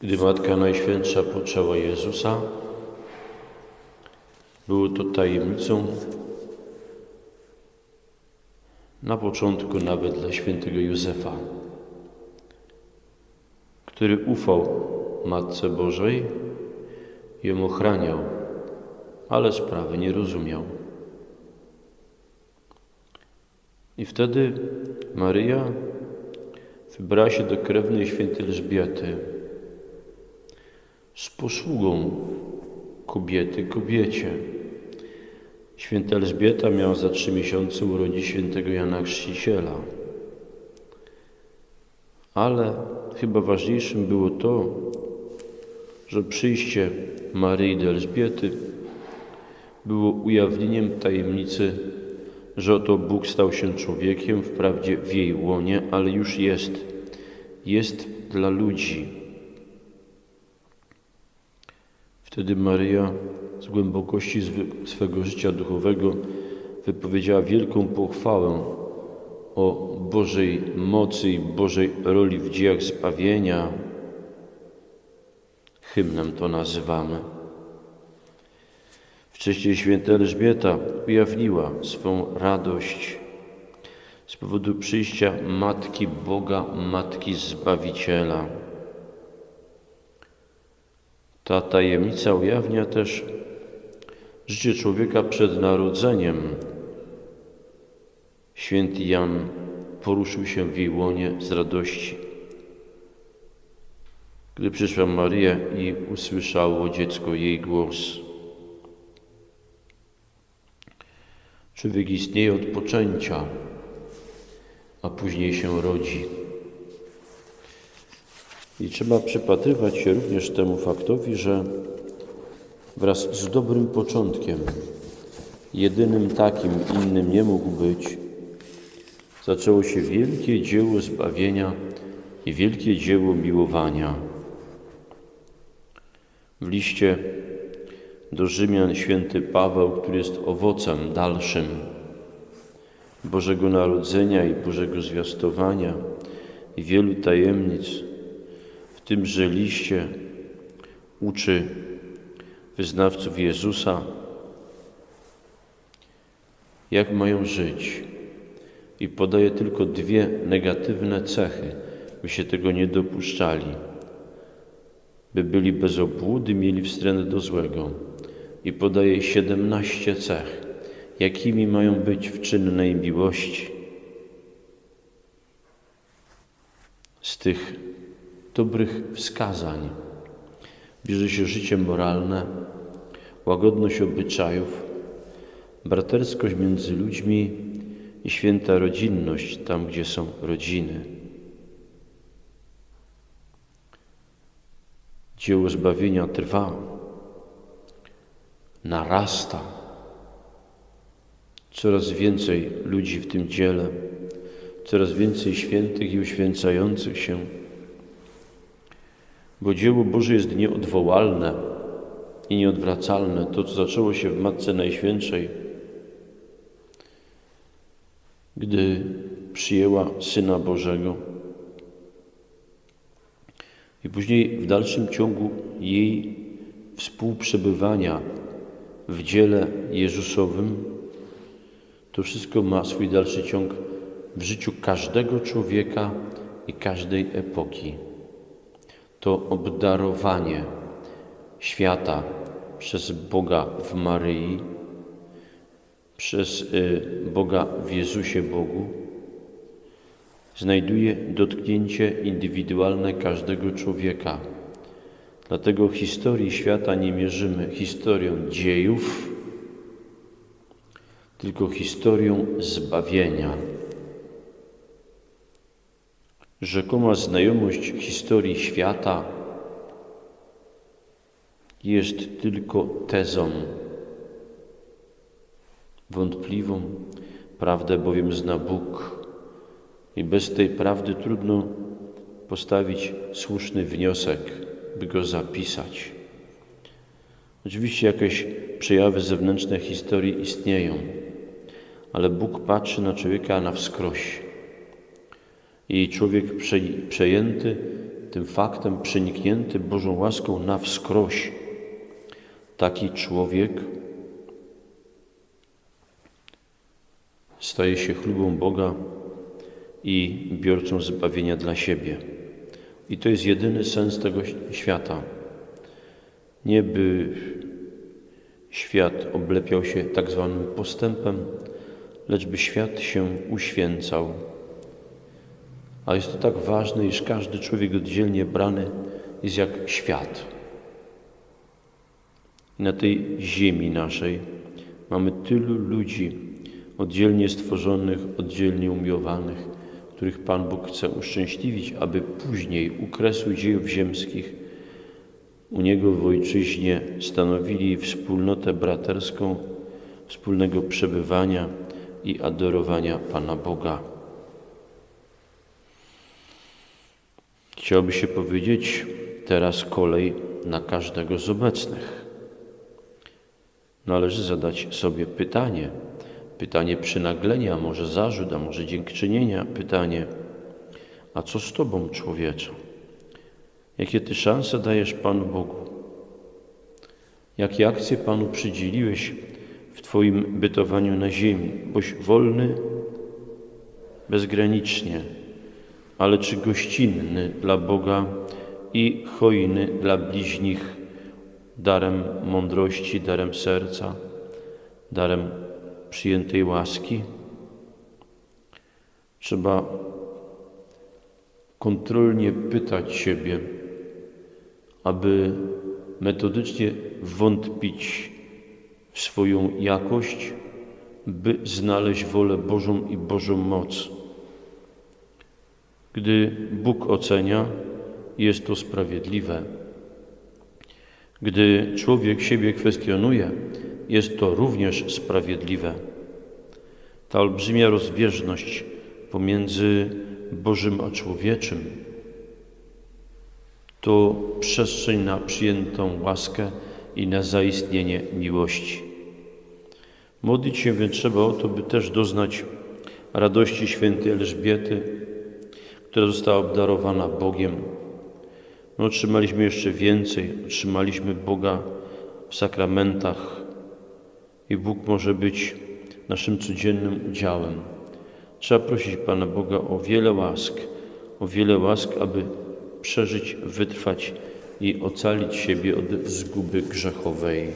Gdy Matka Najświętsza poczęła Jezusa, było to tajemnicą na początku nawet dla świętego Józefa, który ufał Matce Bożej ją ochraniał, ale sprawy nie rozumiał. I wtedy Maryja wybrała się do krewnej świętej Elżbiety z posługą kobiety kobiecie. Święta Elżbieta miała za trzy miesiące urodzić świętego Jana Chrzciciela. Ale chyba ważniejszym było to, że przyjście Maryi do Elżbiety było ujawnieniem tajemnicy, że oto Bóg stał się człowiekiem, wprawdzie w jej łonie, ale już jest. Jest dla ludzi. Wtedy Maryja z głębokości swego życia duchowego wypowiedziała wielką pochwałę o Bożej mocy i Bożej roli w dziejach zbawienia. Hymnem to nazywamy. Wcześniej święta Elżbieta ujawniła swą radość z powodu przyjścia Matki Boga, Matki Zbawiciela. Ta tajemnica ujawnia też życie człowieka przed narodzeniem. Święty Jan poruszył się w jej łonie z radości. Gdy przyszła Maryja i usłyszało dziecko jej głos. Człowiek istnieje od poczęcia, a później się rodzi. I trzeba przypatrywać się również temu faktowi, że wraz z dobrym początkiem, jedynym takim innym nie mógł być, zaczęło się wielkie dzieło zbawienia i wielkie dzieło miłowania. W liście do Rzymian święty Paweł, który jest owocem dalszym Bożego Narodzenia i Bożego Zwiastowania i wielu tajemnic, tymże liście uczy wyznawców Jezusa, jak mają żyć i podaje tylko dwie negatywne cechy, by się tego nie dopuszczali, by byli bez obłudy, mieli wstręt do złego i podaje siedemnaście cech, jakimi mają być w czynnej miłości. Z tych dobrych wskazań bierze się życie moralne, łagodność obyczajów, braterskość między ludźmi i święta rodzinność tam, gdzie są rodziny. Dzieło zbawienia trwa, narasta. Coraz więcej ludzi w tym dziele, coraz więcej świętych i uświęcających się, bo dzieło Boże jest nieodwołalne i nieodwracalne. To, co zaczęło się w Matce Najświętszej, gdy przyjęła Syna Bożego, i później w dalszym ciągu jej współprzebywania w dziele Jezusowym, to wszystko ma swój dalszy ciąg w życiu każdego człowieka i każdej epoki. To obdarowanie świata przez Boga w Maryi, przez y, Boga w Jezusie Bogu, znajduje dotknięcie indywidualne każdego człowieka. Dlatego historii świata nie mierzymy historią dziejów, tylko historią zbawienia. Rzekoma znajomość historii świata jest tylko tezą wątpliwą, prawdę bowiem zna Bóg i bez tej prawdy trudno postawić słuszny wniosek, by go zapisać. Oczywiście jakieś przejawy zewnętrzne historii istnieją, ale Bóg patrzy na człowieka na wskroś. I człowiek prze, przejęty tym faktem przeniknięty Bożą łaską na wskroś. Taki człowiek staje się chlubą Boga i biorcą zbawienia dla siebie. I to jest jedyny sens tego świata. Nie by świat oblepiał się tak zwanym postępem, lecz by świat się uświęcał. A jest to tak ważne, iż każdy człowiek oddzielnie brany jest jak świat. Na tej ziemi naszej mamy tylu ludzi oddzielnie stworzonych, oddzielnie umiłowanych, których Pan Bóg chce uszczęśliwić, aby później u kresu dziejów ziemskich u Niego w Ojczyźnie stanowili wspólnotę braterską, wspólnego przebywania i adorowania Pana Boga. Chciałoby się powiedzieć teraz kolej na każdego z obecnych. Należy zadać sobie pytanie, pytanie przynaglenia, może zarzut, a może dziękczynienia, pytanie, a co z Tobą, człowiecze? Jakie Ty szanse dajesz Panu Bogu? Jakie akcje Panu przydzieliłeś w Twoim bytowaniu na ziemi? Boś wolny bezgranicznie, ale czy gościnny dla Boga i hojny dla bliźnich darem mądrości, darem serca, darem przyjętej łaski? Trzeba kontrolnie pytać siebie, aby metodycznie wątpić w swoją jakość, by znaleźć wolę Bożą i Bożą moc. Gdy Bóg ocenia, jest to sprawiedliwe. Gdy człowiek siebie kwestionuje, jest to również sprawiedliwe. Ta olbrzymia rozbieżność pomiędzy Bożym a człowieczym to przestrzeń na przyjętą łaskę i na zaistnienie miłości. Modlić się więc trzeba o to, by też doznać radości świętej Elżbiety, która została obdarowana Bogiem. My otrzymaliśmy jeszcze więcej, otrzymaliśmy Boga w sakramentach i Bóg może być naszym codziennym udziałem. Trzeba prosić Pana Boga o wiele łask, o wiele łask, aby przeżyć, wytrwać i ocalić siebie od zguby grzechowej.